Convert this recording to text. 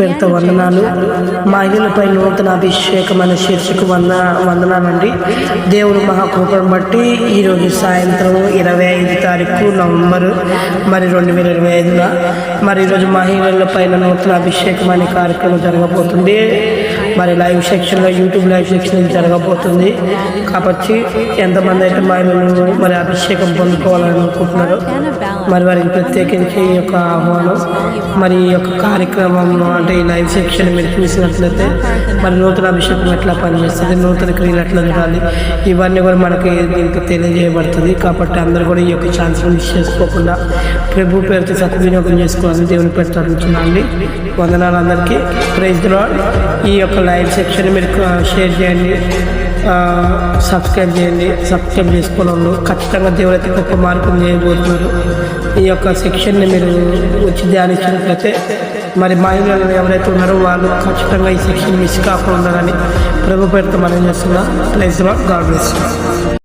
పెద్ద వందనాలు. మహిళలపై నూతన అభిషేకం అనే శీర్షిక వంద వందనాలండి. దేవుని మహాకృపను బట్టి ఈరోజు సాయంత్రం ఇరవై ఐదు తారీఖు నవంబర్ మరి రెండు వేల ఇరవై ఐదున మరి ఈరోజు మహిళల పైన నూతన అభిషేకం అనే కార్యక్రమం జరగబోతుంది. మరి లైవ్ సెక్షన్లో యూట్యూబ్ లైవ్ సెక్షన్ జరగబోతుంది. కాబట్టి ఎంతమంది అయితే మహిళలు మరి అభిషేకం పొందుకోవాలని అనుకుంటున్నారో మరి వారికి ప్రత్యేకించి ఈ యొక్క ఆహ్వానం మరి ఈ యొక్క కార్యక్రమం అంటే ఈ లైవ్ సెక్షన్ మీరు చూసినట్లయితే మరి నూతన అభిషేకం ఎట్లా పనిచేస్తుంది నూతన క్రియలు ఎట్లా చూడాలి ఇవన్నీ కూడా మనకి దీనికి తెలియజేయబడుతుంది. కాబట్టి అందరూ కూడా ఈ యొక్క ఛాన్స్ మిస్ చేసుకోకుండా ప్రభు పేరుతో సద్వినియోగం చేసుకోవాలని దేవుని పేరుతో అండి. వందనాలు అందరికీ. ప్రైజ్ ఈ యొక్క లైవ్ సెక్షన్ మీరు షేర్ చేయండి సబ్స్క్రైబ్ చేయండి సబ్స్క్రైబ్ చేసుకోవడంలో ఖచ్చితంగా దేవుడైతే అయితే గొప్ప మార్పులు చేయబోతున్నారు. ఈ యొక్క సెక్షన్ని మీరు వచ్చి ధ్యానించినట్లయితే మరి మహిళలు ఎవరైతే ఉన్నారో వాళ్ళు ఖచ్చితంగా ఈ సెక్షన్ మిస్ కాకుండా ఉండాలని ప్రభు పేరుతో మనం చేస్తున్నా. Place God bless